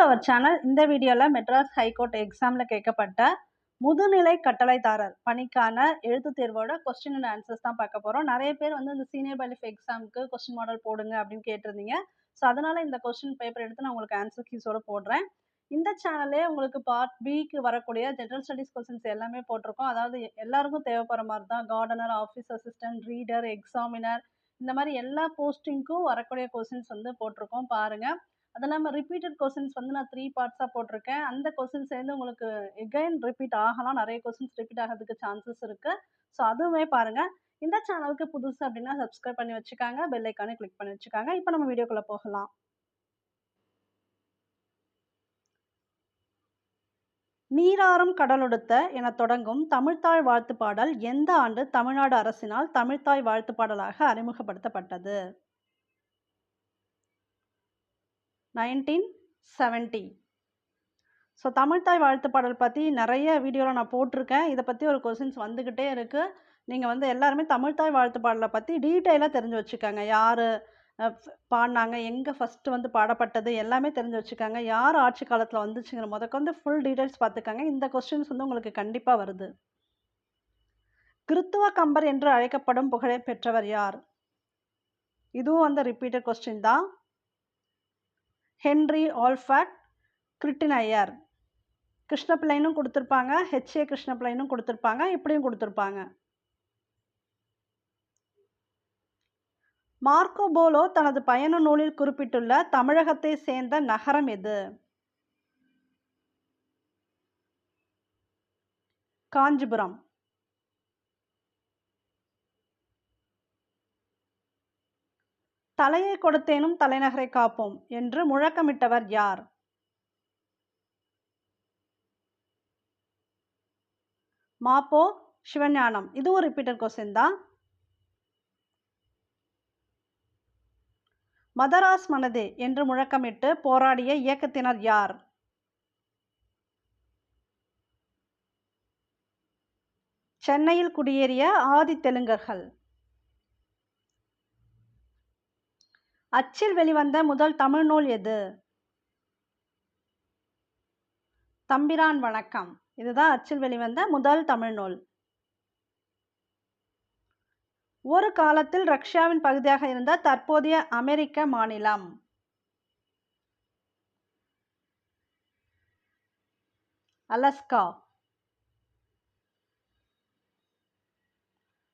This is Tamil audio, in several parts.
டு அவர் சேனல் இந்த வீடியோவில் மெட்ராஸ் ஹைகோர்ட் எக்ஸாமில் கேட்கப்பட்ட முதுநிலை கட்டளைதாரர் பணிக்கான எழுத்துத் தேர்வோட கொஸ்டின் அண்ட் ஆன்சர்ஸ் தான் பார்க்க போகிறோம் நிறைய பேர் வந்து இந்த சீனியர் பலிஃப் எக்ஸாமுக்கு கொஸ்டின் மாடல் போடுங்க அப்படின்னு கேட்டிருந்தீங்க. ஸோ அதனால் இந்த கொஸ்டின் பேப்பர் எடுத்து நான் உங்களுக்கு ஆன்சர் கீஸோடு போடுறேன். இந்த சேனல்லே உங்களுக்கு பார்ட் பிக்கு வரக்கூடிய ஜென்ரல் ஸ்டடீஸ் கொஸ்டின்ஸ் எல்லாமே போட்டிருக்கோம். அதாவது எல்லாருக்கும் தேவைப்படுற மாதிரி தான். Gardener office assistant reader examiner இந்த மாதிரி எல்லா போஸ்டிங்க்கும் வரக்கூடிய கொஸ்டின்ஸ் வந்து போட்டிருக்கோம். பாருங்கள் அது இல்லாமல் ரிப்பீட்டட் கொஸ்டின்ஸ் வந்து நான் த்ரீ பார்ட்ஸாக போட்டிருக்கேன். அந்த கொஸ்டின்ஸ் சேர்ந்து உங்களுக்கு எகைன் ரிப்பீட் ஆகலாம். நிறைய கொஸ்டின்ஸ் ரிப்பீட் ஆகிறதுக்கு சான்சஸ் இருக்குது ஸோ அதுவுமே பாருங்கள் இந்த சேனலுக்கு புதுசு அப்படின்னா சப்ஸ்கிரைப் பண்ணி வச்சுக்காங்க. பெல் ஐக்கானே கிளிக் பண்ணி வச்சுக்காங்க. இப்போ நம்ம வீடியோக்குள்ளே போகலாம். நீராறும் கடலொடுத்த என தொடங்கும் தமிழ்த்தாய் வாழ்த்து பாடல் எந்த ஆண்டு தமிழ்நாடு அரசினால் தமிழ்த்தாய் வாழ்த்து பாடலாக அறிமுகப்படுத்தப்பட்டது? நைன்டீன் செவன்ட்டி ஸோ தமிழ்த்தாய் வாழ்த்து பாடல் பற்றி நிறைய வீடியோவில் நான் போட்டிருக்கேன். இதை பற்றி ஒரு கொஸ்டின்ஸ் வந்துக்கிட்டே இருக்குது நீங்கள் வந்து எல்லாருமே தமிழ்த்தாய் வாழ்த்து பாடலை பற்றி டீட்டெயிலாக தெரிஞ்சு வச்சுக்கோங்க. யார் பாடினாங்க எங்கே ஃபஸ்ட்டு வந்து பாடப்பட்டது எல்லாமே தெரிஞ்சு வச்சுக்காங்க. யார் ஆட்சி காலத்தில் வந்துச்சுங்கிற வந்து ஃபுல் டீட்டெயில்ஸ் பார்த்துக்கோங்க. இந்த கொஸ்டின்ஸ் வந்து உங்களுக்கு கண்டிப்பாக வருது. கிறித்துவ கம்பர் என்று அழைக்கப்படும் புகழை பெற்றவர் யார்? இதுவும் வந்து ரிப்பீட்டட் கொஸ்டின் தான். ஹென்ரி ஆல்ஃபர்ட் கிரிட்டின் ஐயர் கொடுத்துருப்பாங்க. ஹெச்ஏ கிருஷ்ணப்பிள்ளைனும் கொடுத்துருப்பாங்க. இப்படியும் கொடுத்துருப்பாங்க. மார்க்கோ போலோ தனது பயண நூலில் குறிப்பிட்டுள்ள தமிழகத்தை சேர்ந்த நகரம் எது? காஞ்சிபுரம். தலையை கொடுத்தேனும் தலைநகரை காப்போம் என்று முழக்கமிட்டவர் யார்? மாப்போ சிவஞானம். இதுவும் ரிப்பீட்டட் கொஸ்டின் தான் மதராஸ் மனதே என்று முழக்கமிட்டு போராடிய இயக்கத்தினர் யார்? சென்னையில் குடியேறிய ஆதி தெலுங்கர்கள் அச்சில் வெளிவந்த முதல் தமிழ் நூல் எது? தம்பிரான் வணக்கம். இதுதான் அச்சில் வெளிவந்த முதல் தமிழ் நூல். ஒரு காலத்தில் ரஷ்யாவின் பகுதியாக இருந்த தற்போதைய அமெரிக்க மாநிலம். அலஸ்கா.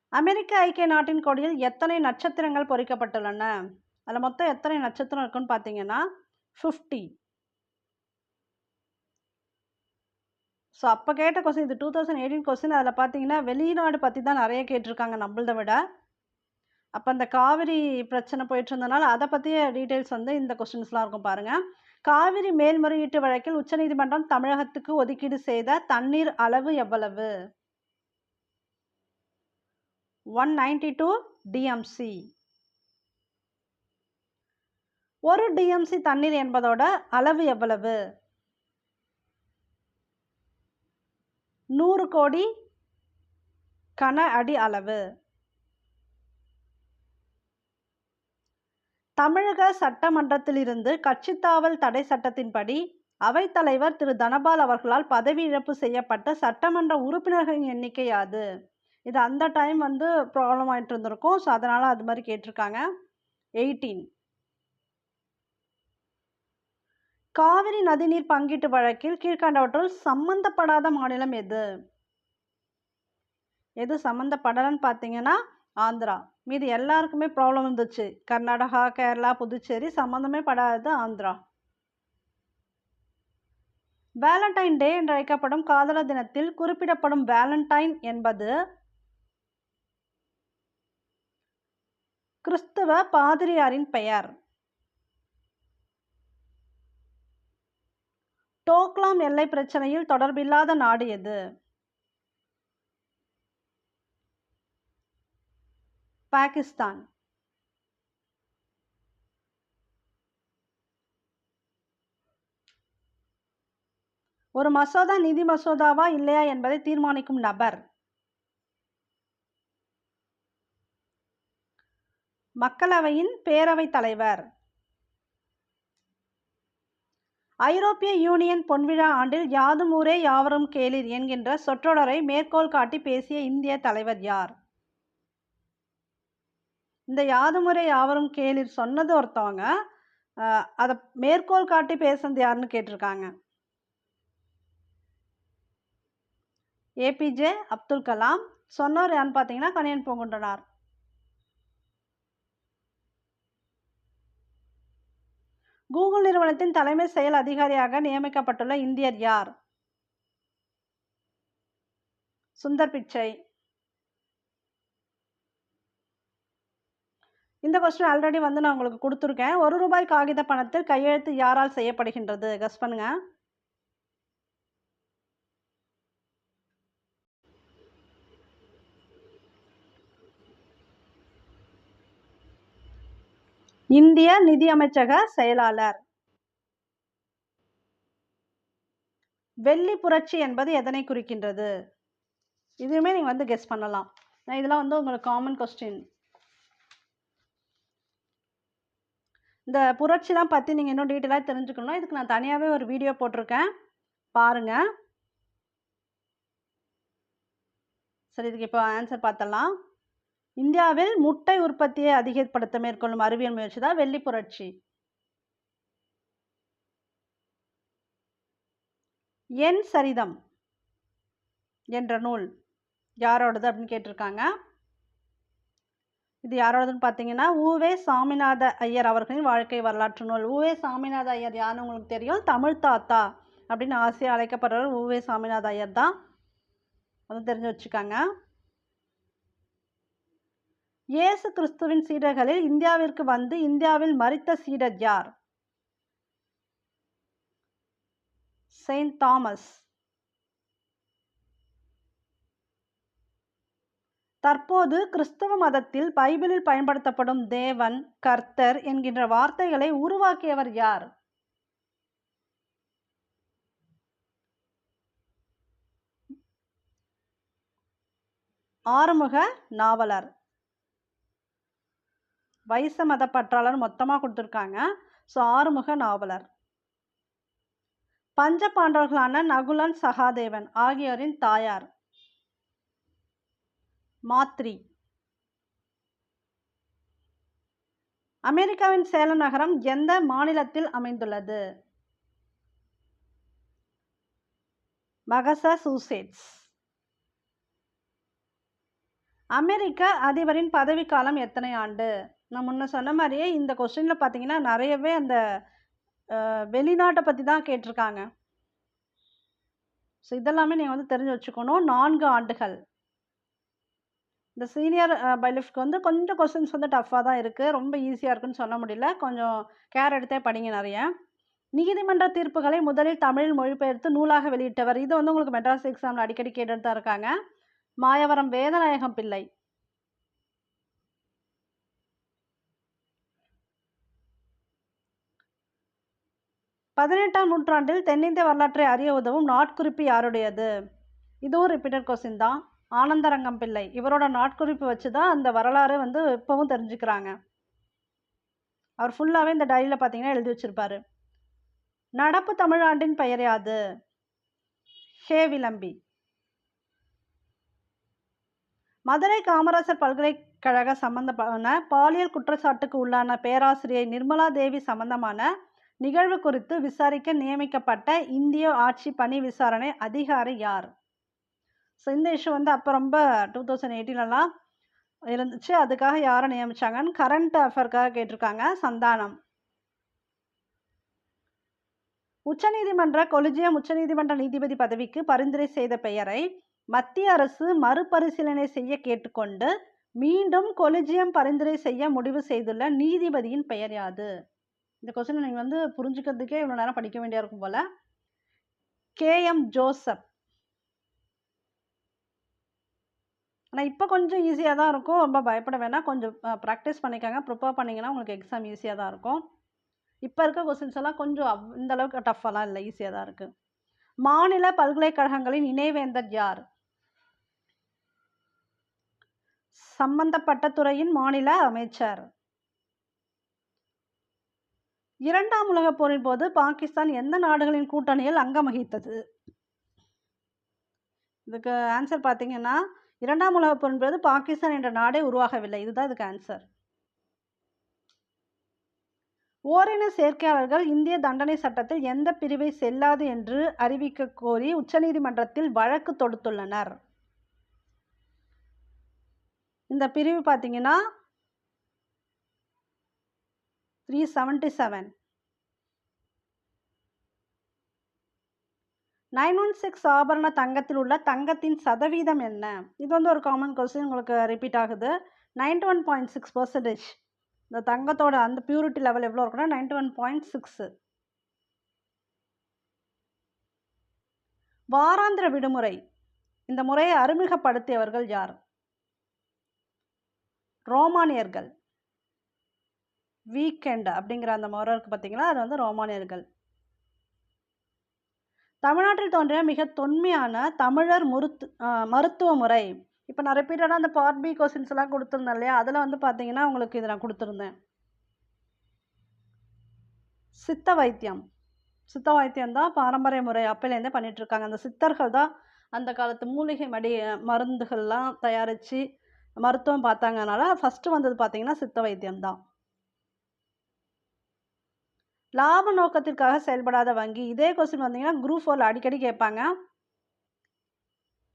அமெரிக்க ஐக்கிய நாட்டின் கொடியில் எத்தனை நட்சத்திரங்கள் பொறிக்கப்பட்டுள்ளன? அதில் மொத்தம் எத்தனை நட்சத்திரம் இருக்குன்னு பார்த்தீங்கன்னா ஃபிஃப்டி ஸோ அப்போ கேட்ட கொஸ்டின் இது டூ தௌசண்ட் எயிட்டீன் கொஸ்டின் அதில் பார்த்தீங்கன்னா வெளிநாடு பற்றி தான் நிறைய கேட்டிருக்காங்க நம்மளத விட. அப்போ அந்த காவிரி பிரச்சனை போயிட்டு இருந்தனால அதை பற்றிய டீட்டெயில்ஸ் வந்து இந்த கொஸ்டின்ஸ்லாம் இருக்கும் பாருங்கள் காவிரி மேல்முறையீட்டு வழக்கில் உச்சநீதிமன்றம் தமிழகத்துக்கு ஒதுக்கீடு செய்த தண்ணீர் அளவு எவ்வளவு? ஒன் நைன்டி டூ டிஎம்சி ஒரு டிஎம்சி தண்ணீர் என்பதோட அளவு எவ்வளவு? நூறு கோடி கன அடி அளவு. தமிழக சட்டமன்றத்திலிருந்து கட்சித்தாவல் தடை சட்டத்தின்படி அவைத்தலைவர் திரு. தனபால் அவர்களால் பதவி இழப்பு செய்யப்பட்ட சட்டமன்ற உறுப்பினர்களின் எண்ணிக்கை யாது? இது அந்த டைம் வந்து ப்ராப்ளம் ஆகிட்டு இருந்திருக்கும். ஸோ அதனால் அது மாதிரி கேட்டிருக்காங்க. எயிட்டீன் காவிரி நதிநீர் பங்கீட்டு வழக்கில் கீழ்கண்டவற்றுள் சம்பந்தப்படாத மாநிலம் எது? எது சம்மந்தப்படலன்னு பார்த்தீங்கன்னா ஆந்திரா. மீது எல்லாருக்குமே ப்ராப்ளம் இருந்துச்சு. கர்நாடகா கேரளா புதுச்சேரி சம்மந்தமே படாதது ஆந்திரா. வேலண்டைன் டே என்று அழைக்கப்படும் காதலர் தினத்தில் குறிப்பிடப்படும் வேலண்டைன் என்பது கிறிஸ்துவ பாதிரியாரின் பெயர். டோக்லாம் எல்லை பிரச்சனையில் தொடர்பில்லாத நாடு எது? பாகிஸ்தான். ஒரு மசோதா நிதி மசோதாவா இல்லையா என்பதை தீர்மானிக்கும் நபர். மக்களவையின் பேரவைத் தலைவர். ஐரோப்பிய யூனியன் பொன்விழா ஆண்டில் யாதும் ஊரே யாவரும் கேளிர் என்கின்ற சொற்றொடரை மேற்கோள் காட்டி பேசிய இந்திய தலைவர் யார்? இந்த யாதுமுறை யாவரும் கேளிர் சொன்னது ஒருத்தவங்க அதை மேற்கோள் காட்டி பேசுனது யாருன்னு கேட்டிருக்காங்க? A P J Abdul Kalam. சொன்னவர் யாருன்னு பார்த்தீங்கன்னா கணியன் பூங்குன்றனார். கூகுள் நிறுவனத்தின் தலைமை செயல் அதிகாரியாக நியமிக்கப்பட்டுள்ள இந்தியர் யார்? சுந்தர் பிச்சை. இந்த கொஸ்டின் ஆல்ரெடி வந்து நான் உங்களுக்கு கொடுத்துருக்கேன். ஒரு ரூபாய் காகித பணத்தில் கையெழுத்து யாரால் செய்யப்படுகின்றது? கஸ் பண்ணுங்கள் இந்திய நிதியமைச்சக செயலாளர். வெள்ளி புரட்சி என்பது எதனை குறிக்கின்றது? இதுவுமே நீங்கள் வந்து கெஸ் பண்ணலாம். நான் இதெல்லாம் வந்து உங்களுக்கு காமன் கொஸ்டின் இந்த புரட்சிலாம் பற்றி நீங்கள் இன்னும் டீட்டெயிலாக தெரிஞ்சுக்கணும் இதுக்கு நான் தனியாகவே ஒரு வீடியோ போட்டிருக்கேன். பாருங்கள் சரி இதுக்கு இப்போ ஆன்சர் பார்த்தலாம் இந்தியாவில் முட்டை உற்பத்தியை அதிகப்படுத்த மேற்கொள்ளும் அறிவியல் முயற்சி தான் வெள்ளி புரட்சி. என் சரிதம் என்ற நூல் யாரோடது அப்படின்னு கேட்டிருக்காங்க. இது யாரோடதுன்னு பார்த்தீங்கன்னா ஊவே சாமிநாத ஐயர் அவர்களின் வாழ்க்கை வரலாற்று நூல். ஊவே சாமிநாத ஐயர் யாருன்னு உங்களுக்கு தெரியும்? தமிழ் தாத்தா அப்படின்னு ஆசையாக அழைக்கப்படுறவர் ஊவே சாமிநாத ஐயர் தான். அது தெரிஞ்சு வச்சுக்காங்க. இயேசு கிறிஸ்துவின் சீடர்களில் இந்தியாவிற்கு வந்து இந்தியாவில் மறித்த சீடர் யார்? செயின்ட் தாமஸ் தற்போது கிறிஸ்தவ மதத்தில் பைபிளில் பயன்படுத்தப்படும் தேவன் கர்த்தர் என்கின்ற வார்த்தைகளை உருவாக்கியவர் யார்? ஆறுமுக நாவலர். வைச மத பற்றாளர் மொத்தமாக கொடுத்துருக்காங்க. ஸோ ஆறுமுக நாவலர். பஞ்ச பாண்டவர்களான நகுலன் சகாதேவன் ஆகியோரின் தாயார். மாத்ரி. அமெரிக்காவின் சேலம் நகரம் எந்த மாநிலத்தில் அமைந்துள்ளது? மகசூசேட்ஸ் அமெரிக்க அதிபரின் பதவிக்காலம் எத்தனை ஆண்டு? நான் முன்ன சொன்ன மாதிரியே இந்த கொஸ்டினில் பார்த்தீங்கன்னா நிறையவே அந்த வெளிநாட்டை பற்றி தான் கேட்டிருக்காங்க. ஸோ இதெல்லாமே நீங்கள் வந்து தெரிஞ்சு வச்சுக்கணும். நான்கு ஆண்டுகள். இந்த சீனியர் பைலிஃப்க்கு வந்து கொஞ்சம் கொஸ்டின்ஸ் வந்து டஃப்பாக தான் இருக்குது ரொம்ப ஈஸியாக இருக்குன்னு சொல்ல முடியல. கொஞ்சம் கேர் எடுத்தே படிங்க நிறைய. நீதிமன்ற தீர்ப்புகளை முதலில் தமிழில் மொழிபெயர்த்து நூலாக வெளியிட்டவர். இது வந்து உங்களுக்கு மெட்ராஸ் எக்ஸாமில் அடிக்கடி கேட்டுட்டு தான் இருக்காங்க. மாயவரம் வேதநாயகம் பிள்ளை. பதினெட்டாம் நூற்றாண்டில் தென்னிந்திய வரலாற்றை அறிய உதவும் நாட்குறிப்பு யாருடையது? இதுவும் ரிப்பீட்டட் கொஸ்டின் தான். ஆனந்தரங்கம் பிள்ளை. இவரோட நாட்குறிப்பு வச்சு தான் அந்த வரலாறு வந்து இப்போவும் தெரிஞ்சுக்கிறாங்க. அவர் ஃபுல்லாகவே இந்த டைரியில் பார்த்தீங்கன்னா எழுதி வச்சிருப்பார். நடப்பு தமிழாண்டின் பெயர் யாது? ஹே விளம்பி. மதுரை காமராசர் பல்கலைக்கழக சம்பந்தமான பாலியல் குற்றச்சாட்டுக்கு உள்ளான பேராசிரியை நிர்மலா தேவி சம்பந்தமான நிகழ்வு குறித்து விசாரிக்க நியமிக்கப்பட்ட இந்திய ஆட்சி பணி விசாரணை அதிகாரி யார்? ஸோ இந்த இஷ்யூ வந்து அப்போ ரொம்ப டூ தௌசண்ட் எயிட்டீன்லலாம் இருந்துச்சு. அதுக்காக யாரை நியமித்தாங்கன்னு கரண்ட் அஃபேருக்காக கேட்டிருக்காங்க சந்தானம். உச்சநீதிமன்ற கொலிஜியம் உச்சநீதிமன்ற நீதிபதி பதவிக்கு பரிந்துரை செய்த பெயரை மத்திய அரசு மறுபரிசீலனை செய்ய கேட்டுக்கொண்டு மீண்டும் கொலிஜியம் பரிந்துரை செய்ய முடிவு செய்துள்ள நீதிபதியின் பெயர் யாது? இந்த கொஸ்டின் நீங்கள் வந்து புரிஞ்சுக்கிறதுக்கே இவ்வளோ நேரம் படிக்க வேண்டியா இருக்கும் போல். K M Joseph. ஆனால் இப்போ கொஞ்சம் ஈஸியாக தான் இருக்கும். ரொம்ப பயப்பட வேணாம். கொஞ்சம் ப்ராக்டிஸ் பண்ணிக்கோங்க. ப்ரிப்பேர் பண்ணிங்கன்னா உங்களுக்கு எக்ஸாம் ஈஸியாக தான் இருக்கும். இப்போ இருக்க கொஸ்டின்ஸ் எல்லாம் கொஞ்சம் அவ் இந்த அளவுக்கு டஃப்பெல்லாம் இல்லை. ஈஸியாக தான் இருக்குது மாநில பல்கலைக்கழகங்களின் இணைவேந்தர் யார்? சம்பந்தப்பட்ட துறையின் மாநில அமைச்சர். இரண்டாம் உலகப் போரின் போது பாகிஸ்தான் எந்த நாடுகளின் கூட்டணியில் அங்கம் வகித்தது? இதுக்கு ஆன்சர் பார்த்தீங்கன்னா இரண்டாம் உலகப் போரின் போது பாகிஸ்தான் என்ற நாடே உருவாகவில்லை. இதுதான் இதுக்கு ஆன்சர் ஓரின சேர்க்கையாளர்கள் இந்திய தண்டனை சட்டத்தில் எந்த பிரிவை செல்லாது என்று அறிவிக்க கோரி உச்சநீதிமன்றத்தில் வழக்கு தொடுத்துள்ளனர். இந்த பிரிவு பார்த்தீங்கன்னா three seventy seven nine one six ஆபரண தங்கத்தில் உள்ள தங்கத்தின் சதவீதம் என்ன? இது வந்து ஒரு காமன் கொஸ்டின் உங்களுக்கு ரிப்பீட் ஆகுது. Ninety one point six percentage இந்த தங்கத்தோட அந்த பியூரிட்டி லெவல் எவ்வளோ இருக்குன்னா நைன்டி ஒன் பாயிண்ட் சிக்ஸு வாராந்திர விடுமுறை. இந்த முறையை அறிமுகப்படுத்தியவர்கள் யார்? ரோமானியர்கள். வீக்கெண்ட் அப்படிங்கிற அந்த முறை இருக்குது பார்த்தீங்களா அது வந்து ரோமானியர்கள். தமிழ்நாட்டில் தோன்றிய மிக தொன்மையான தமிழர் முருத்து மருத்துவ முறை. இப்போ நான் ரிப்பீட்டடாக அந்த பார்ட் பி கொஸ்டின்ஸ் எல்லாம் கொடுத்துருந்தேன் இல்லையா? அதில் வந்து பார்த்தீங்கன்னா உங்களுக்கு இது நான் கொடுத்துருந்தேன். சித்த வைத்தியம். சித்த வைத்தியம் தான் பாரம்பரிய முறை அப்போலேருந்தே பண்ணிகிட்ருக்காங்க அந்த சித்தர்கள் தான் அந்த காலத்து மூலிகை மடி மருந்துகள்லாம் தயாரித்து மருத்துவம் பார்த்தாங்கனால ஃபஸ்ட்டு வந்தது பார்த்தீங்கன்னா சித்த வைத்தியம் தான். லாப நோக்கத்திற்காக செயல்படாத வங்கி. இதே கொஸ்டின் வந்தீங்கன்னா குரூப் ஃபோரில் அடிக்கடி கேட்பாங்க.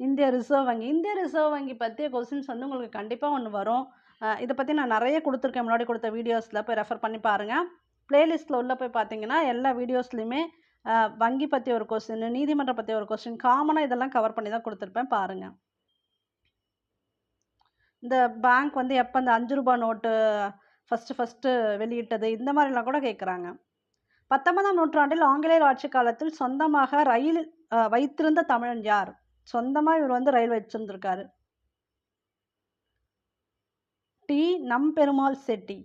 இந்திய ரிசர்வ் வங்கி. இந்திய ரிசர்வ் வங்கி பற்றிய கொஸ்டின்ஸ் வந்து உங்களுக்கு கண்டிப்பாக ஒன்று வரும். இதை பற்றி நான் நிறைய கொடுத்துருக்கேன். முன்னாடி கொடுத்த வீடியோஸில் போய் ரெஃபர் பண்ணி பாருங்கள் ப்ளேலிஸ்ட்டில் உள்ளே போய் பார்த்தீங்கன்னா எல்லா வீடியோஸ்லையுமே வங்கி பற்றி ஒரு கொஸ்டின் நீதிமன்றம் பற்றி ஒரு கொஸ்டின் காமனாக இதெல்லாம் கவர் பண்ணி தான் கொடுத்துருப்பேன். பாருங்கள் இந்த பேங்க் வந்து எப்போ இந்த அஞ்சு ரூபாய் நோட்டு ஃபஸ்ட்டு ஃபஸ்ட்டு வெளியிட்டது இந்த மாதிரிலாம் கூட கேட்குறாங்க. பத்தொன்பதாம் நூற்றாண்டில் ஆங்கிலேயர் ஆட்சி காலத்தில் சொந்தமாக ரயில் வைத்திருந்த தமிழன் யார்? சொந்தமாக இவர் வந்து ரயில் வச்சிருந்திருக்காரு டி. நம்பெருமாள் செட்டி.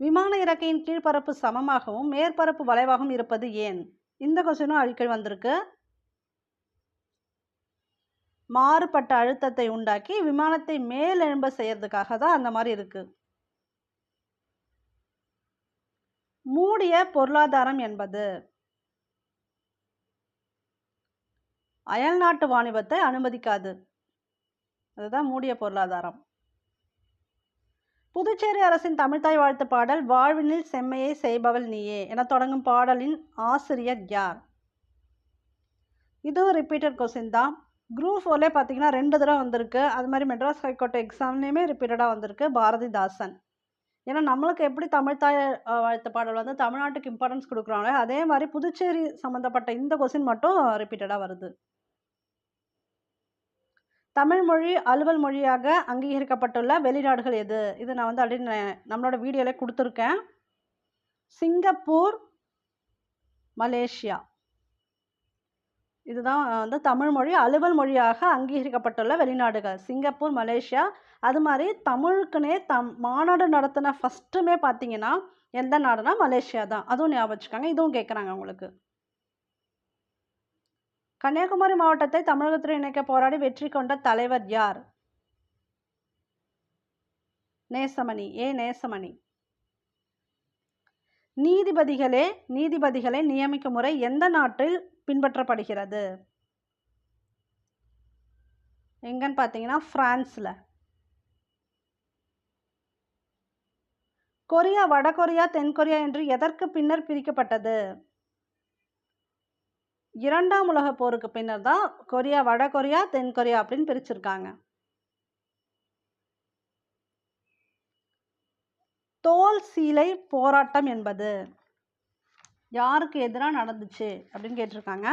விமான இறக்கையின் கீழ்ப்பரப்பு சமமாகவும் மேற்பரப்பு வளைவாகவும் இருப்பது ஏன்? இந்த கொஸ்டினும் அடிக்கடி வந்திருக்கு. மாறுபட்ட அழுத்தத்தை உண்டாக்கி விமானத்தை மேலெழும்ப செய்யறதுக்காக தான் அந்த மாதிரி இருக்குது மூடிய பொருளாதாரம் என்பது. அயல்நாட்டு வாணிபத்தை அனுமதிக்காது. அதுதான் மூடிய பொருளாதாரம். புதுச்சேரி அரசின் தமிழ்தாய் வாழ்த்து பாடல் வாழ்வினில் செம்மையை செய்பவள் நீயே என தொடங்கும் பாடலின் ஆசிரியர் யார்? இதுவும் ரிப்பீட்டட் கொஸ்டின் தான். குரூப் ஃபோர்லேயே பார்த்தீங்கன்னா ரெண்டு தடவை வந்திருக்கு. அது மாதிரி மெட்ராஸ் ஹைகோர்ட் எக்ஸாம்லேயுமே ரிப்பீட்டடாக வந்திருக்கு. பாரதிதாசன். ஏன்னா நம்மளுக்கு எப்படி தமிழ் தாய் வாழ்த்து பாடல் வந்து தமிழ்நாட்டுக்கு இம்பார்ட்டன்ஸ் கொடுக்குறாங்களோ அதே மாதிரி புதுச்சேரி சம்மந்தப்பட்ட இந்த கொஸ்டின் மட்டும் ரிப்பீட்டடாக வருது. தமிழ் மொழி அலுவல் மொழியாக அங்கீகரிக்கப்பட்டுள்ள வெளிநாடுகள் எது? இது நான் வந்து அப்படின்னு நம்மளோட வீடியோவில் கொடுத்துருக்கேன். Singapore Malaysia. இதுதான் வந்து தமிழ் மொழி அலுவல் மொழியாக அங்கீகரிக்கப்பட்டுள்ள வெளிநாடுகள். சிங்கப்பூர் மலேசியா அது மாதிரி தமிழுக்குனே தம் மாநாடு நடத்தின ஃபஸ்ட்டுமே பார்த்தீங்கன்னா எந்த நாடுனா மலேசியா தான். அதுவும் ஞாபகம் வச்சுக்கோங்க. இதுவும் கேட்குறாங்க உங்களுக்கு கன்னியாகுமரி மாவட்டத்தை தமிழகத்துடன் இணைக்க போராடி வெற்றி கொண்ட தலைவர் யார்? நேசமணி. ஏ. நேசமணி. நீதிபதிகளே நீதிபதிகளை நியமிக்கும் முறை எந்த நாட்டில் பின்பற்றப்படுகிறது? எங்கன்னு பார்த்தீங்கன்னா ஃப்ரான்ஸில் கொரியா வடகொரியா தென்கொரியா என்று எதற்கு பின்னர் பிரிக்கப்பட்டது? இரண்டாம் உலகப் போருக்கு பின்னர் தான் கொரியா வடகொரியா தென்கொரியா அப்படின்னு பிரிச்சிருக்காங்க. தோல் சீலை போராட்டம் என்பது யாருக்கு எதிராக நடந்துச்சு அப்படின்னு கேட்டிருக்காங்க.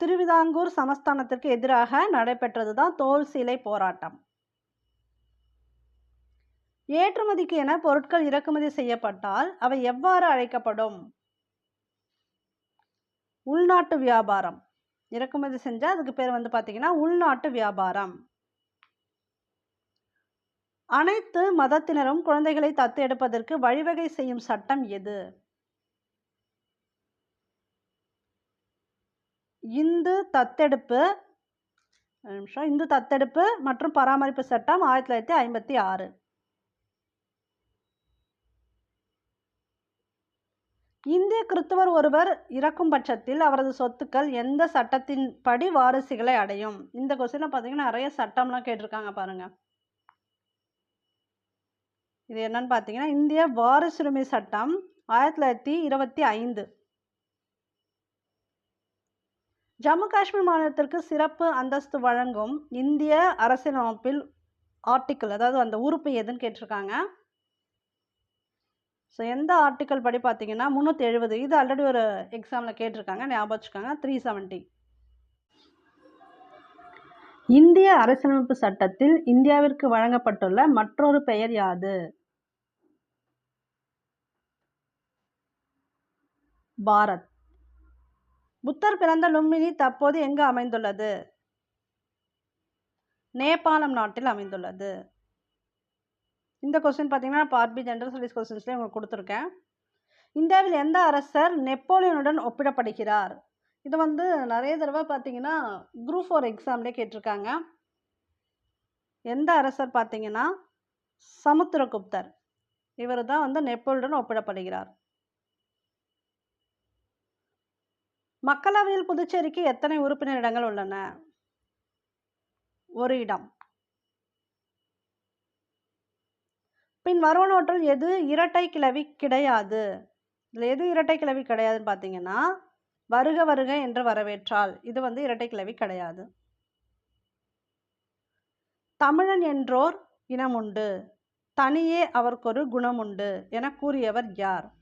திருவிதாங்கூர் சமஸ்தானத்திற்கு எதிராக நடைபெற்றது தான் தோல் சீலை போராட்டம். ஏற்றுமதிக்கு என பொருட்கள் இறக்குமதி செய்யப்பட்டால் அவை எவ்வாறு அழைக்கப்படும்? உள்நாட்டு வியாபாரம். இறக்குமதி செஞ்சால் அதுக்கு பேர் வந்து பார்த்தீங்கன்னா உள்நாட்டு வியாபாரம். அனைத்து மதத்தினரும் குழந்தைகளை தத்தெடுப்பதற்கு வழிவகை செய்யும் சட்டம் எது? இந்து தத்தெடுப்பு நிமிஷம். இந்து தத்தெடுப்பு மற்றும் பராமரிப்பு சட்டம் ஆயிரத்தி தொள்ளாயிரத்தி ஐம்பத்தி ஆறு. இந்திய கிறித்துவர் ஒருவர் இறக்கும் பட்சத்தில் அவரது சொத்துக்கள் எந்த சட்டத்தின் படி வாரிசுகளை அடையும்? இந்த கொஸ்டினில் பார்த்தீங்கன்னா நிறைய சட்டம்லாம் கேட்டிருக்காங்க பாருங்கள் இது என்னன்னு பார்த்தீங்கன்னா இந்திய வாரிசுரிமை சட்டம் ஆயிரத்தி தொள்ளாயிரத்தி இருபத்தி ஐந்து. ஜம்மு காஷ்மீர் மாநிலத்திற்கு சிறப்பு அந்தஸ்து வழங்கும் இந்திய அரசியலமைப்பில் ஆர்டிக்கிள் அதாவது அந்த உறுப்பு எதுன்னு கேட்டிருக்காங்க. ஸோ எந்த ஆர்டிக்கல் படி பார்த்தீங்கன்னா முந்நூற்றி எழுபது இது ஆல்ரெடி ஒரு எக்ஸாமில் கேட்டிருக்காங்க ஞாபகம் வச்சுக்காங்க த்ரீ செவன்ட்டி இந்திய அரசியலமைப்பு சட்டத்தில் இந்தியாவிற்கு வழங்கப்பட்டுள்ள மற்றொரு பெயர் யாது? பாரத். புத்தர் பிறந்த லும்பினி தற்போது எங்கு அமைந்துள்ளது? நேபாளம் நாட்டில் அமைந்துள்ளது. இந்த கொஸ்டின் பார்த்தீங்கன்னா பார்பி ஜென்ரல் ஸ்டடீஸ் கொஸ்டின்ஸ்லேயே உங்களுக்கு கொடுத்துருக்கேன். இந்தியாவில் எந்த அரசர் நெப்போலியனுடன் ஒப்பிடப்படுகிறார்? இது வந்து நிறைய தடவை பார்த்தீங்கன்னா குரூப் ஃபோர் எக்ஸாம்லேயே கேட்டிருக்காங்க. எந்த அரசர் பார்த்தீங்கன்னா சமுத்திரகுப்தர். இவர் தான் வந்து நெப்போலியுடன் ஒப்பிடப்படுகிறார். மக்களவையில் புதுச்சேரிக்கு எத்தனை உறுப்பினர் இடங்கள் உள்ளன? ஒரு இடம். பின் வருவனவற்றில் எது இரட்டை கிளவி கிடையாது? இதில் எது இரட்டை கிளவி கிடையாதுன்னு பார்த்தீங்கன்னா வருக வருக என்று வரவேற்றால். இது வந்து இரட்டை கிளவி கிடையாது. தமிழன் என்றோர் இனமுண்டு. தனியே அவர்க்கொரு குணமுண்டு என கூறியவர் யார்?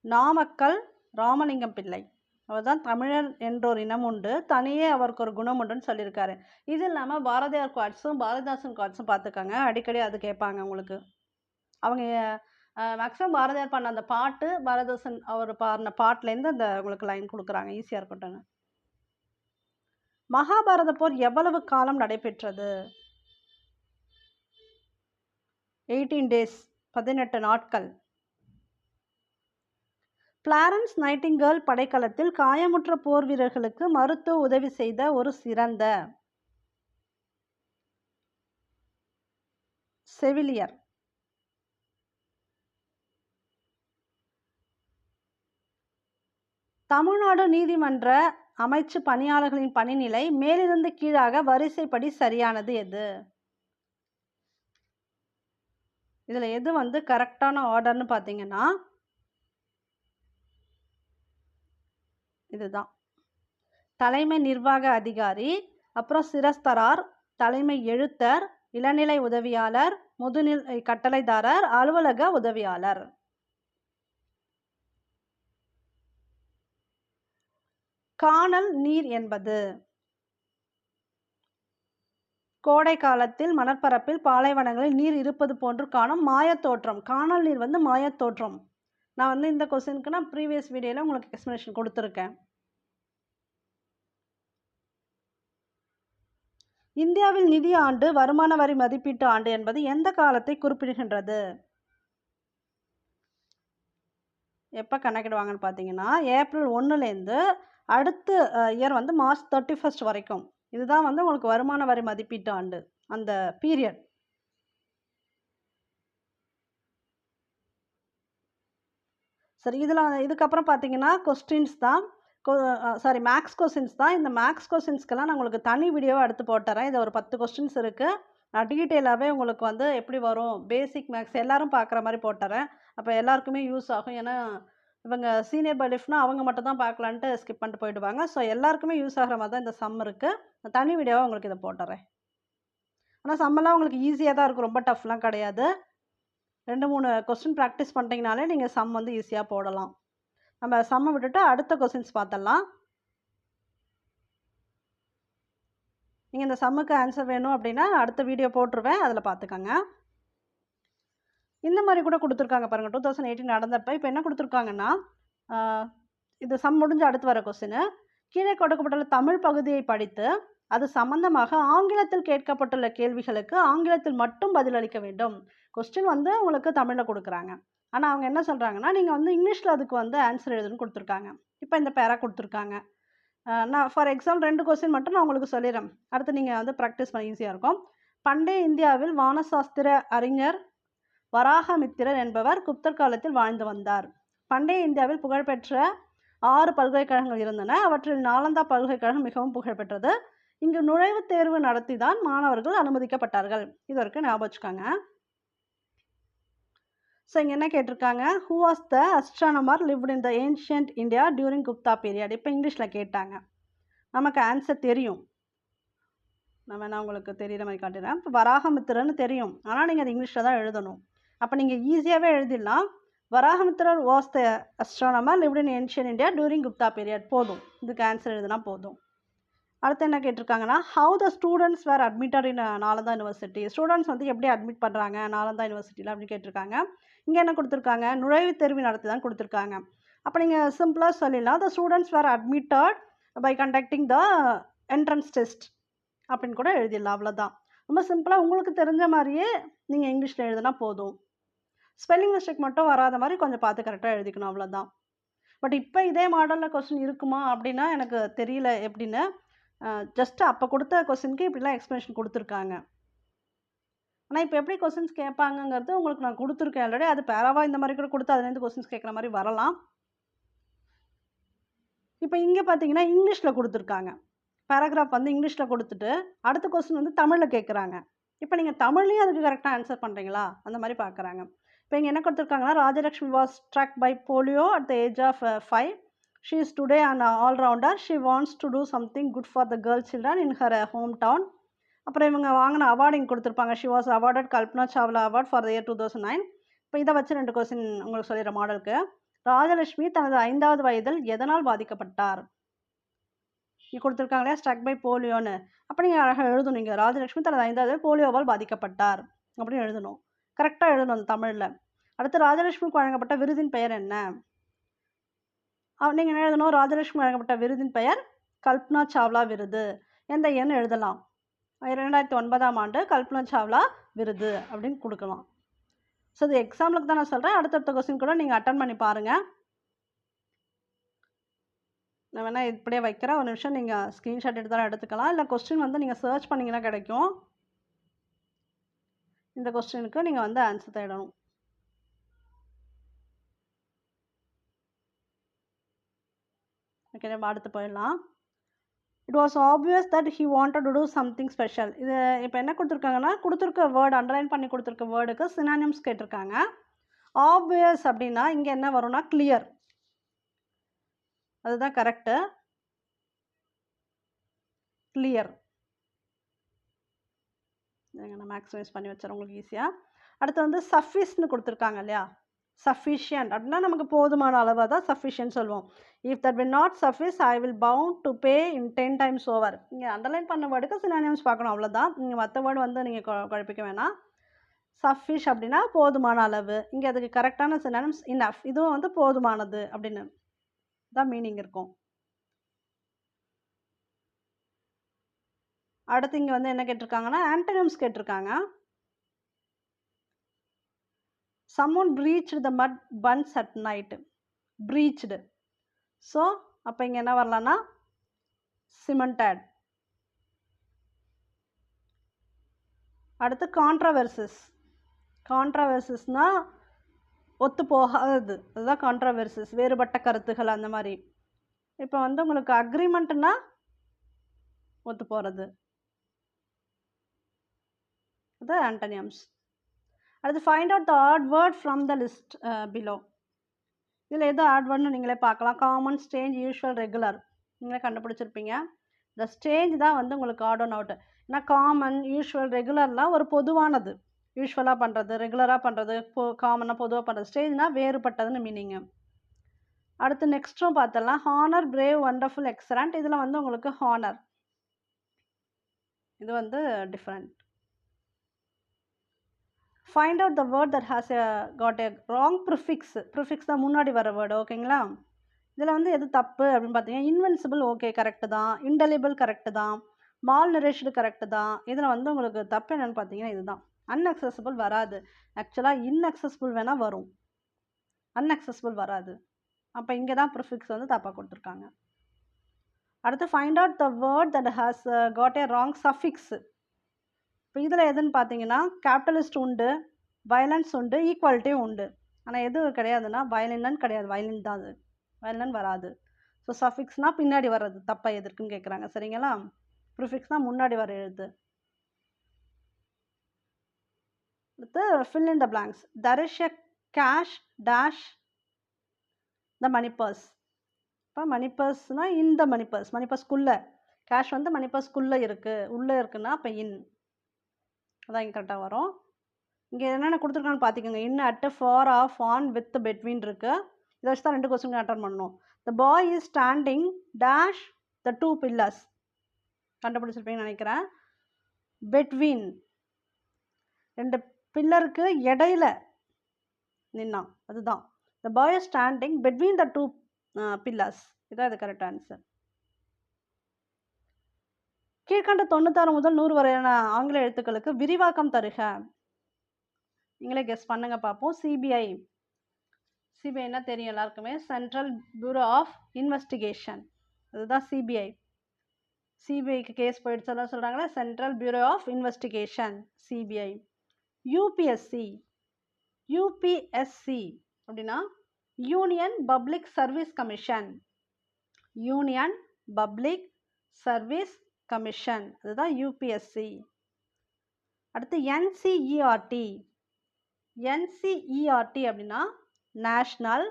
நாமக்கல் ராமலிங்கம் பிள்ளை. அவர் தான் தமிழர் என்றொரு இனம் உண்டு. தனியே அவருக்கு ஒரு குணம் உண்டுன்னு சொல்லியிருக்காரு. இது இல்லாமல் பாரதியார் குவாட்ஸும் பாரதிதாசன் குவாட்ஸும் பார்த்துக்கோங்க. அடிக்கடி அது கேட்பாங்க உங்களுக்கு. அவங்க மேக்ஸிமம் பாரதியார் பாடின அந்த பாட்டு பாரதிதாசன் அவர் பாடின பாட்டுலேருந்து அந்த உங்களுக்கு லைன் கொடுக்குறாங்க. ஈஸியாக இருக்கட்டும் மகாபாரத போர் எவ்வளவு காலம் நடைபெற்றது? எயிட்டீன் டேஸ் பதினெட்டு நாட்கள். பிளாரன்ஸ் நைட்டிங்கேல் படைக்களத்தில் காயமுற்ற போர் வீரர்களுக்கு மருத்துவ உதவி செய்த ஒரு சிறந்த செவிலியர். தமிழ்நாடு நீதிமன்ற அமைச்சு பணியாளர்களின் பணிநிலை மேலிருந்து கீழாக வரிசைப்படி சரியானது எது? இதில் எது வந்து கரெக்டான ஆர்டர்னு பார்த்தீங்கன்னா இதுதான். தலைமை நிர்வாக அதிகாரி அப்புறம் சிரஸ்தரார் தலைமை எழுத்தர் இளநிலை உதவியாளர் முதுநிலை கட்டளைதாரர் அலுவலக உதவியாளர். காணல் நீர் என்பது கோடை காலத்தில் மணற்பரப்பில் பாலைவனங்களில் நீர் இருப்பது போன்று காணும் மாயத்தோற்றம். காணல் நீர் வந்து மாயத்தோற்றம். நான் வந்து இந்த கொஸ்டினுக்கு நான் ப்ரீவியஸ் வீடியோவில் உங்களுக்கு எக்ஸ்ப்ளனேஷன் கொடுத்துருக்கேன். இந்தியாவில் நிதி ஆண்டு வருமான வரி மதிப்பீட்டு ஆண்டு என்பது எந்த காலத்தை குறிப்பிடுகின்றது? எப்போ கணக்கிடுவாங்கன்னு பார்த்தீங்கன்னா ஏப்ரல் ஒன்றுலேருந்து அடுத்த இயர் வந்து மார்ச் தேர்ட்டி ஃபஸ்ட் வரைக்கும். இதுதான் வந்து உங்களுக்கு வருமான வரி மதிப்பீட்டு ஆண்டு அந்த பீரியட். சரி இதில் இதுக்கப்புறம் பார்த்தீங்கன்னா கொஸ்டின்ஸ் தான். சாரி மேக்ஸ் கொஸ்டின்ஸ் தான். இந்த மேக்ஸ் கொஸ்டின்ஸ்க்கெல்லாம் நான் உங்களுக்கு தனி வீடியோவை எடுத்து போட்டுறேன். இது ஒரு பத்து கொஸ்டின்ஸ் இருக்குது நான் டீட்டெயிலாகவே உங்களுக்கு வந்து எப்படி வரும்? பேசிக் மேக்ஸ் எல்லோரும் பார்க்குற மாதிரி போட்டுறேன். அப்போ எல்லாருக்குமே யூஸ் ஆகும். ஏன்னா இவங்க சீனியர் பலிஃப்னா அவங்க மட்டும் தான் பார்க்கலான்ட்டு ஸ்கிப் பண்ணிட்டு போயிடுவாங்க. ஸோ எல்லாருக்குமே யூஸ் ஆகிற மாதிரி தான் இந்த சம் இருக்குது நான் தனி வீடியோவாக உங்களுக்கு இதை போட்டுறேன். ஆனால் சம்மெல்லாம் உங்களுக்கு ஈஸியாக தான் இருக்கும். ரொம்ப டஃப்லாம் கிடையாது. ரெண்டு மூணு கொஸ்டின் ப்ராக்டிஸ் பண்ணிட்டீங்கனாலே நீங்கள் சம் வந்து ஈஸியாக போடலாம். நம்ம சம்மை விட்டுட்டு அடுத்த கொஸ்டின்ஸ் பார்த்தலாம் நீங்கள் இந்த சம்முக்கு ஆன்சர் வேணும் அப்படின்னா அடுத்த வீடியோ போட்டுருவேன் அதில் பார்த்துக்கோங்க இந்த மாதிரி கூட கொடுத்துருக்காங்க பாருங்கள் டூ தௌசண்ட் எயிட்டீன் நடந்தப்போ இப்போ என்ன கொடுத்துருக்காங்கன்னா இது சம் முடிஞ்சு அடுத்து வர கொஸ்டின் கீழே கொடுக்கப்பட்டுள்ள தமிழ் பகுதியை படித்து அது சம்பந்தமாக ஆங்கிலத்தில் கேட்கப்பட்டுள்ள கேள்விகளுக்கு ஆங்கிலத்தில் மட்டும் பதிலளிக்க வேண்டும். கொஸ்டின் வந்து உங்களுக்கு தமிழில் கொடுக்குறாங்க. ஆனால் அவங்க என்ன சொல்கிறாங்கன்னா நீங்கள் வந்து இங்கிலீஷில் அதுக்கு வந்து ஆன்சர் எழுதுன்னு கொடுத்துருக்காங்க. இப்போ இந்த பேரா கொடுத்துருக்காங்க. நான் ஃபார் எக்ஸாம்பிள் ரெண்டு கொஸ்டின் மட்டும் நான் உங்களுக்கு சொல்லிடுறேன் அடுத்து நீங்கள் வந்து ப்ராக்டிஸ் பண்ண ஈஸியாக இருக்கும். பண்டைய இந்தியாவில் வானசாஸ்திர அறிஞர் வராகமித்திரர் என்பவர் குப்தர் காலத்தில் வாழ்ந்து வந்தார். பண்டைய இந்தியாவில் புகழ்பெற்ற ஆறு பல்கலைக்கழகங்கள் இருந்தன. அவற்றில் நாலந்தா பல்கலைக்கழகம் மிகவும் புகழ்பெற்றது. இங்கு நுழைவுத் தேர்வு நடத்தி தான் மாணவர்கள் அனுமதிக்கப்பட்டார்கள். இது வரைக்கும் ஞாபகம் வச்சுக்காங்க. ஸோ இங்கே என்ன கேட்டிருக்காங்க? Who was the astronomer lived in the ancient India during Gupta period இப்போ இங்கிலீஷில் கேட்டாங்க. நமக்கு ஆன்சர் தெரியும். நான் வேணா உங்களுக்கு தெரிகிற மாதிரி காட்டுறேன் இப்போ வராகமித்திரன்னு தெரியும். ஆனால் நீங்கள் அது இங்கிலீஷில் தான் எழுதணும். அப்போ நீங்கள் ஈஸியாகவே எழுதிடலாம். Varahamihira was the astronomer lived in ancient India during Gupta period போதும். இதுக்கு ஆன்சர் எழுதுனா போதும். அடுத்து என்ன கேட்டிருக்காங்கன்னா how the students were admitted in Nalanda university students வந்து எப்படி அட்மிட் பண்ணுறாங்க நாலந்தா யூனிவர்சிட்டியில் அப்படின்னு கேட்டிருக்காங்க. இங்கே என்ன கொடுத்துருக்காங்க? நுழைவுத் தேர்வு நடத்தி தான் கொடுத்துருக்காங்க. அப்போ நீங்கள் சிம்பிளாக சொல்லிடலாம். The students were admitted by conducting the entrance test அப்படின்னு கூட எழுதிடலாம். அவ்வளோதான் ரொம்ப சிம்பிளாக உங்களுக்கு தெரிஞ்ச மாதிரியே நீங்கள் இங்கிலீஷில் எழுதினா போதும். ஸ்பெல்லிங் மிஸ்டேக் மட்டும் வராத மாதிரி கொஞ்சம் பார்த்து கரெக்டாக எழுதிக்கணும். அவ்வளோதான் பட் இப்போ இதே மாடலில் கொஸ்டின் இருக்குமா அப்படின்னா எனக்கு தெரியல எப்படின்னு ஜஸ்ட் அப்போ கொடுத்த கொஸ்டினுக்கு இப்படிலாம் எக்ஸ்ப்ளனேஷன் கொடுத்துருக்காங்க. ஆனால் இப்போ எப்படி கொஸ்டின்ஸ் கேட்பாங்கங்கிறது உங்களுக்கு நான் கொடுத்துருக்கேன் ஆல்ரெடி அது பேராவாக இந்த மாதிரி கூட கொடுத்து அதுலேருந்து கொஸ்டின்ஸ் கேட்குற மாதிரி வரலாம். இப்போ இங்கே பார்த்தீங்கன்னா இங்கிலீஷில் கொடுத்துருக்காங்க. பேராகிராஃப் வந்து இங்கிலீஷில் கொடுத்துட்டு அடுத்த கொஸ்டின் வந்து தமிழில் கேட்குறாங்க. இப்போ நீங்கள் தமிழ்லேயும் அதுக்கு கரெக்டாக ஆன்சர் பண்ணுறீங்களா அந்த மாதிரி பார்க்குறாங்க இப்போ இங்கே என்ன கொடுத்துருக்காங்கன்னா Rajalakshmi was struck by polio at the age of five she is today and allrounder she wants to do something good for the girl children in her home town அப்புறம் இவங்க வாங்கின அவார்டு இங்கே கொடுத்துருப்பாங்க. She was awarded Kalpana Chawla award for the year two thousand nine இப்போ இதை வச்சு ரெண்டு கொஸ்டின் உங்களுக்கு சொல்லிடுற மாடலுக்கு ராஜலட்சுமி தனது ஐந்தாவது வயதில் எதனால் பாதிக்கப்பட்டார்? இங்கே கொடுத்துருக்காங்களே ஸ்ட்ரக் பை போலியோன்னு அப்போ நீங்கள் அழகாக எழுதணும் நீங்கள் ராஜலட்சுமி தனது ஐந்தாவது போலியோவால் பாதிக்கப்பட்டார் அப்படின்னு எழுதணும். கரெக்டாக எழுதணும் அந்த தமிழில். அடுத்து ராஜலட்சுமிக்கு வழங்கப்பட்ட விருதின் பெயர் என்ன? நீங்கள் என்ன எழுதணும்? ராஜலட்சுமி வழங்கப்பட்ட விருதின் பெயர் கல்பனா சாவ்லா விருது. எந்த எண் எழுதலாம்? இரண்டாயிரத்தி ஒன்பதாம் ஆண்டு கல்பனா சாவ்லா விருது அப்படின்னு கொடுக்கலாம். ஸோ இது எக்ஸாம்பிளுக்கு தான் நான் சொல்கிறேன் அடுத்தடுத்த கொஸ்டின் கூட நீங்கள் அட்டன் பண்ணி பாருங்கள் நான் வேணால் இப்படியே வைக்கிறேன். ஒரு நிமிஷம் நீங்கள் ஸ்க்ரீன்ஷாட் எடுத்தாலும் எடுத்துக்கலாம். இல்லை கொஸ்டின் வந்து நீங்கள் சர்ச் பண்ணிங்கன்னா கிடைக்கும். இந்த கொஸ்டினுக்கு நீங்கள் வந்து ஆன்சர் தேடணும். ஓகே நம்ம அடுத்து போயிடலாம். It was obvious that he wanted to do something special இது இப்போ என்ன கொடுத்துருக்காங்கன்னா கொடுத்துருக்க வேர்டு அண்டர்லைன் பண்ணி கொடுத்துருக்க வேர்டுக்கு சினானிம்ஸ் கேட்டிருக்காங்க. ஆப்வியஸ் அப்படின்னா இங்கே என்ன வரும்னா கிளியர் அதுதான் கரெக்டு கிளியர் நான் மேக்ஸிமைஸ் பண்ணி வச்சுறேன் உங்களுக்கு ஈஸியாக அடுத்து வந்து சஃபிஸ்னு கொடுத்துருக்காங்க இல்லையா? சஃபிஷியன்ட் அப்படின்னா நமக்கு போதுமான அளவாக தான் சஃபிஷியன்ட் சொல்லுவோம். If that will not suffice I will bound to pay in ten times over இங்கே அண்டர்லைன் பண்ண வேர்டுக்கு சினானியம்ஸ் பார்க்கணும். அவ்வளோதான் நீங்கள் மற்ற வேர்டு வந்து நீங்கள் குழப்பிக்க வேணாம். சஃபிஷ் அப்படின்னா போதுமான அளவு. இங்கே அதுக்கு கரெக்டான சினானிம்ஸ் இனஃப் இதுவும் வந்து போதுமானது அப்படின்னு தான் மீனிங் இருக்கும். அடுத்து இங்கே வந்து என்ன கேட்டிருக்காங்கன்னா ஆன்டனிம்ஸ் கேட்டிருக்காங்க. Someone breached the mud bunds at night breached so அப்போ இங்கே என்ன வரலான்னா சிமெண்டட் அடுத்து கான்ட்ரவர்சஸ் கான்ட்ரவர்சஸ்னால் ஒத்து போகாதது. அதுதான் கான்ட்ரவர்சஸ் வேறுபட்ட கருத்துகள் அந்த மாதிரி. இப்போ வந்து உங்களுக்கு அக்ரிமெண்ட்னா ஒத்து போகிறது அது ஆண்டனியம்ஸ். அடுத்து find out the odd word from the list below இதில் எது ஆட் வேர்ட்னு நீங்களே பார்க்கலாம். காமன் ஸ்டேஞ்ச் யூஷுவல் ரெகுலர் நீங்களே கண்டுபிடிச்சிருப்பீங்க. இந்த ஸ்டேஞ்ச் தான் வந்து உங்களுக்கு ஆட் ஒன் அவுட் ஏன்னா காமன் யூஷுவல் ரெகுலர்லாம் ஒரு பொதுவானது. யூஸ்வலாக பண்ணுறது ரெகுலராக பண்ணுறது பொ காமனாக பொதுவாக பண்ணுறது ஸ்டேஜ்னால் வேறுபட்டதுன்னு மீனிங்கு அடுத்து நெக்ஸ்ட்டும் பார்த்தலாம். ஹானர் பிரேவ் ஒண்டர்ஃபுல் எக்ஸலண்ட் இதில் வந்து உங்களுக்கு ஹானர் இது வந்து different find out the word that has a got a wrong prefix prefix தான் முன்னாடி வர வேர்டு ஓகேங்களா இதில் வந்து எது தப்பு அப்படின்னு பார்த்தீங்கன்னா இன்வென்சிபிள் ஓகே கரெக்டு தான். இன்டெலிபிள் கரெக்டு தான். மால் நரிஷ்டு கரெக்டு தான். இதில் வந்து உங்களுக்கு தப்பு என்னென்னு பார்த்தீங்கன்னா இதுதான். அன்அக்சசபிள் வராது. ஆக்சுவலாக இன்அக்சஸபிள் வேணால் வரும். அன்அக்சஸபிள் வராது. அப்போ இங்கே தான் ப்ரிஃபிக்ஸ் வந்து தப்பாக கொடுத்துருக்காங்க. அடுத்து find out the word that has got a wrong suffix இப்போ இதில் எதுன்னு பார்த்தீங்கன்னா கேபிட்டலிஸ்ட் உண்டு வயலன்ஸ் உண்டு ஈக்குவாலிட்டியும் உண்டு. ஆனால் எது கிடையாதுன்னா வயலின்னு கிடையாது. வயலின் தான் அது. வயலின் வராது. ஸோ சஃபிக்ஸ்னால் பின்னாடி வர்றது. தப்பாக எதற்குன்னு கேட்குறாங்க. சரிங்களா? ப்ரிஃபிக்ஸ்னால் முன்னாடி வர எழுத்து. அடுத்து fill in the blanks there is a cash dash the money purse இப்போ மணி பர்ஸ்னால் த மணி பர்ஸ் மணி கேஷ் வந்து மணி பர்ஸ்க்குள்ளே இருக்குது உள்ளே இருக்குன்னா அப்போ இன் அதான் இங்கே கரெக்டாக வரும். இங்கே என்னென்ன கொடுத்துருக்கான்னு பார்த்துக்கோங்க இன்னும் at for of on with between இருக்குது இதை வச்சு தான் ரெண்டு கொஸ்டின் அட்டன் பண்ணணும். The boy is standing dash the two pillars கண்டுபிடிச்சிருப்பீங்கன்னு நினைக்கிறேன். பெட்வீன் ரெண்டு பில்லருக்கு இடையில நின்னான் அதுதான். The boy is standing between the two pillars இதான் இது கரெக்ட் ஆன்சர் கீழ்கண்ட தொண்ணூத்தாறு முதல் நூறு வரையான ஆங்கில எழுத்துக்களுக்கு விரிவாக்கம் தருக. நீங்களே கெஸ் பண்ணுங்க பார்ப்போம் சிபிஐ சிபிஐனா தெரியும் எல்லாருக்குமே. சென்ட்ரல் பியூரோ ஆஃப் இன்வெஸ்டிகேஷன் அதுதான் சிபிஐ சிபிஐக்கு கேஸ் போயிடுச்சு எல்லாம் சொல்கிறாங்களே central bureau of investigation CBI UPSC UPSC அப்படின்னா union public service commission union public service commission. அதுதான் யூபிஎஸ்சி அடுத்து என்சிஇஆர்டி என்சிஇஆர்டி அப்படின்னா national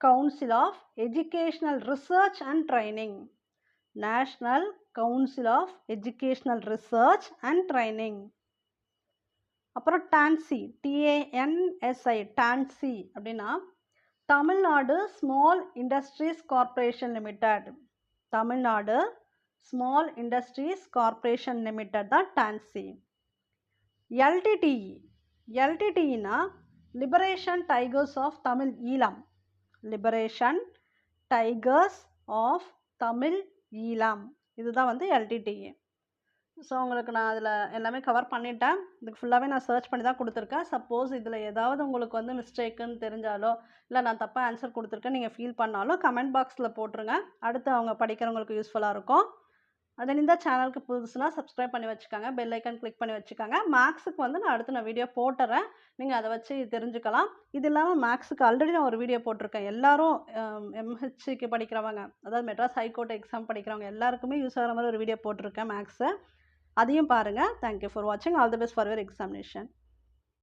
council of educational research and training national council of educational research and training அப்புறம் டான்சி டிஏஎன்எஸ்ஐ டான்சி அப்படின்னா Tamil Nadu small industries corporation limited Tamil Nadu small industries corporation limited தான் TANSI LTTE எல்டிடிஇனா liberation tigers of Tamil Eelam liberation tigers of Tamil Eelam இதுதான் வந்து எல்டிடிஇ ஸோ உங்களுக்கு நான் அதில் எல்லாமே கவர் பண்ணிட்டேன். இதுக்கு ஃபுல்லாகவே நான் சர்ச் பண்ணி தான் கொடுத்துருக்கேன். சப்போஸ் இதில் ஏதாவது உங்களுக்கு வந்து மிஸ்டேக்குன்னு தெரிஞ்சாலோ இல்லை நான் தப்பாக ஆன்சர் கொடுத்துருக்கேன் நீங்கள் ஃபீல் பண்ணாலும் கமெண்ட் பாக்ஸில் போட்டுருங்க. அடுத்து அவங்க படிக்கிறவங்களுக்கு யூஸ்ஃபுல்லாக இருக்கும். அதன் இந்த சேனலுக்கு புதுசுனா சப்ஸ்கிரைப் பண்ணி வச்சுக்கோங்க. பெல் ஐக்கன் கிளிக் பண்ணி வச்சுக்கோங்க. மேக்ஸுக்கு வந்து நான் அடுத்து நான் வீடியோ போட்டுறேன். நீங்கள் அதை வச்சு தெரிஞ்சுக்கலாம். இது இல்லாமல் மேக்ஸுக்கு ஆல்ரெடி நான் ஒரு வீடியோ போட்டிருக்கேன். எல்லாரும் எம்ஹெச்சிக்கு படிக்கிறவங்க அதாவது மெட்ராஸ் ஹைகோர்ட் எக்ஸாம் படிக்கிறவங்க எல்லாருக்குமே யூஸ் ஆகிற மாதிரி ஒரு வீடியோ போட்டிருக்கேன் மேக்ஸு அதையும் பாருங்கள் தேங்க்யூ ஃபார் வாட்சிங் all the best for your examination